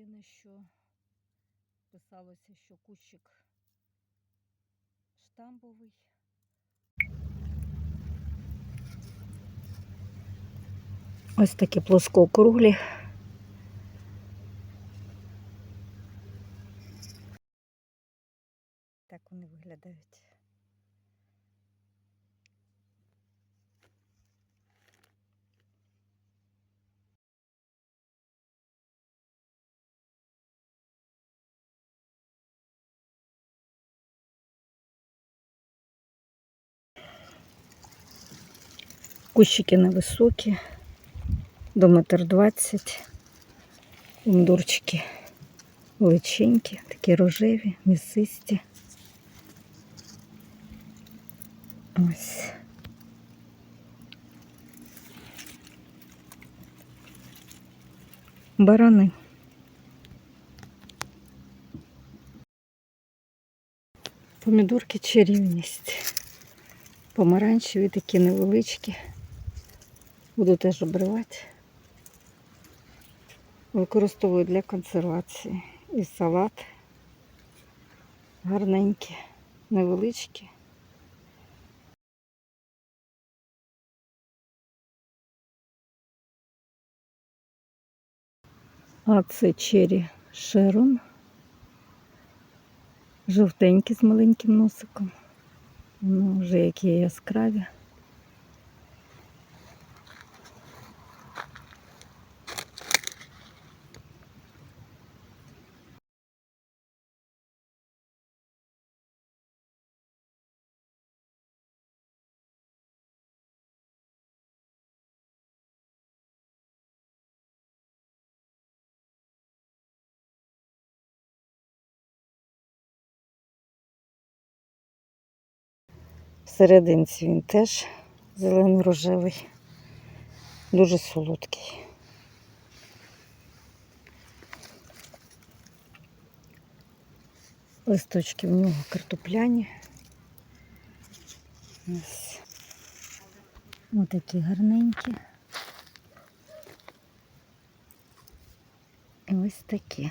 Єдине, що писалося, що кущик штамбовий. Ось такі плоскоокруглі. Так вони виглядають. Кущики невисокі, до метр двадцять. Помідорчики величенькі, такі рожеві, місисті. Ось. Барани. Помідорки чарівність. Помаранчеві такі невеличкі. Буду теж обривати. Використовую для консервації. І салат. Гарненькі, невеличкі. А це чері Шерон. Жовтенькі з маленьким носиком. Ну, вже які яскраві. Всерединці він теж зелено-рожевий, дуже солодкий. Листочки в нього картопляні. Ось такі гарненькі. І ось такі.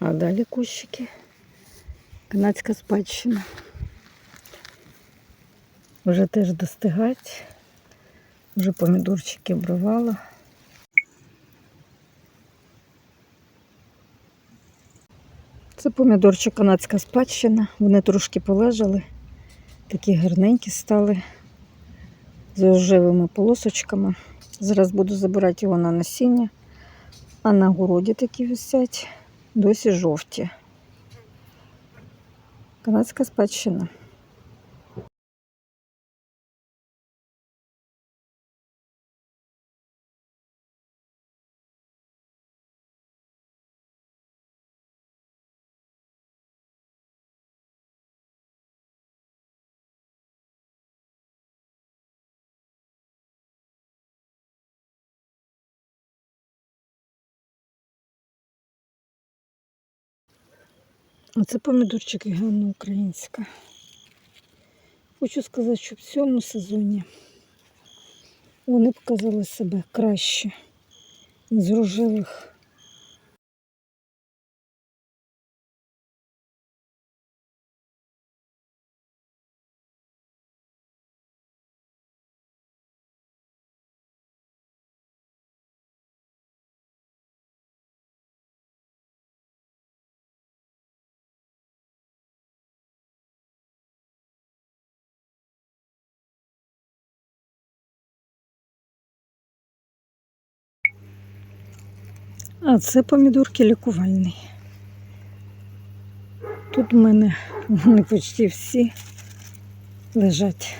А далі кущики. Канадська спадщина. Вже теж достигають. Вже помідорчики обривала. Це помідорчик канадська спадщина. Вони трошки полежали. Такі гарненькі стали з рожевими полосочками. Зараз буду забирати його на насіння. А на городі такі висять досі жовті. Канадська спадщина. Оце помідорчики Ганна українська. Хочу сказати, що в цьому сезоні вони показали себе краще з рожевих. А це помідорки лікувальні. Тут в мене вони почти всі лежать.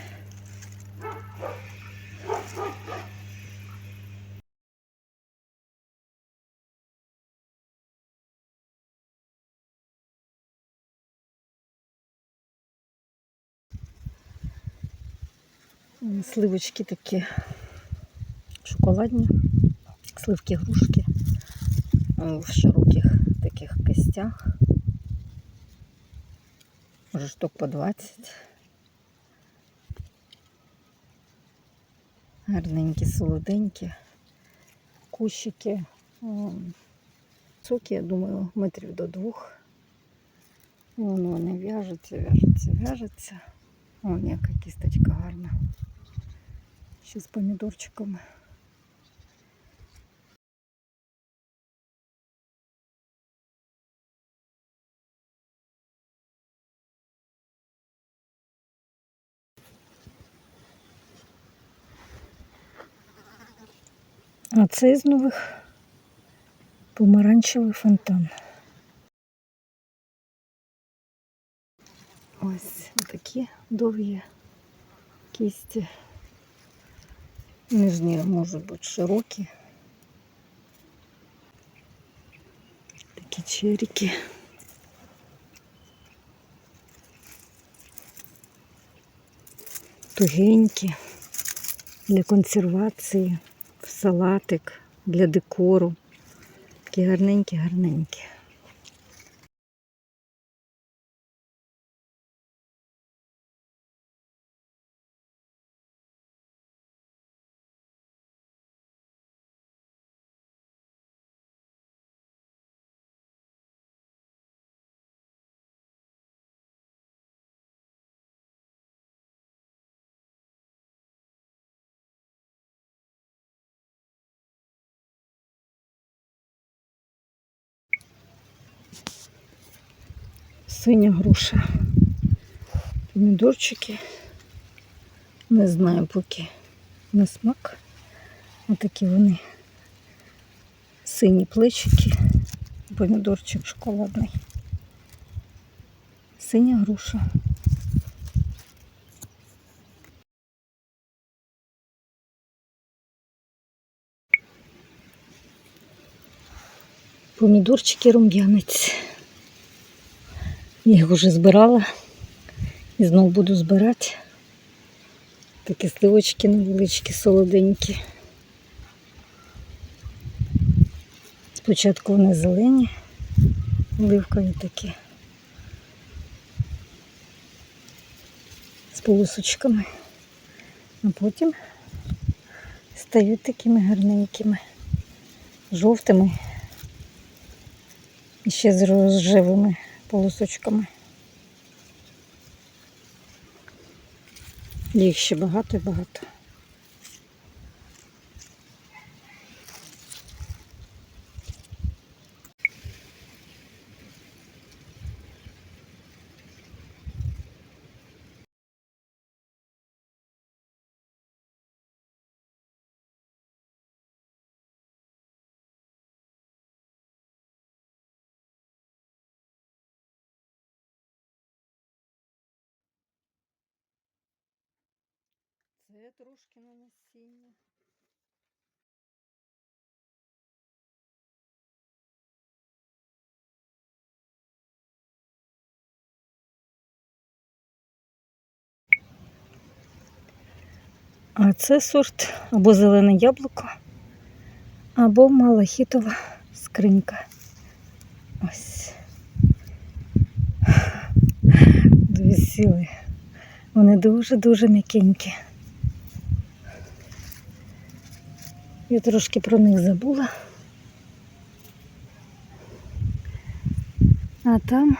Сливочки такі шоколадні, Сливки грушки в широких таких кистях. Може штук по 20. Гарненькі, солоденькі. Кущики. Соки, я думаю, метрів до двох. Воно вони в'яжуться, в'яжуться, в'яжуться. О, яка кісточка гарна. Ще з помідорчиками. А це з нових помаранчевий фонтан. Ось такі довгі кісті. Нижні можуть бути широкі. Такі черіки. Тугенькі для консервації, салатик, для декору. Такі гарненькі, гарненькі. Синя груша. Помідорчики. Не знаю поки на смак. Отакі вони. Сині плечики. Помідорчик шоколадний. Синя груша. Помідорчики рум'янець. Я їх вже збирала і знову буду збирати. Такі сливочки невеличкі, солоденькі. Спочатку вони зелені, оливкові такі. З полосочками. А потім стають такими гарненькими, жовтими і ще з рожевими полосочками. Їх ще багато і багато. Це трошки на насіння. А це сорт або зелене яблуко, або малахітова скринька. Ось. Дві сіли. Вони дуже-дуже м'якенькі. Я трошки про них забула. А там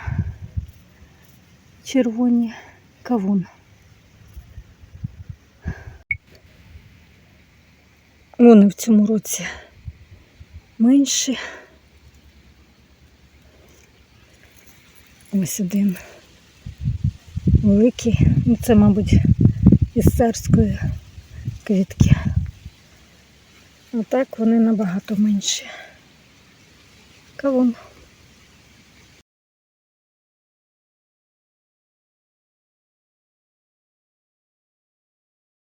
червоні кавун. Вони в цьому році менші. Ось один великий. Ну, Це, мабуть, із царської квітки. А так вони набагато менші. Кавун.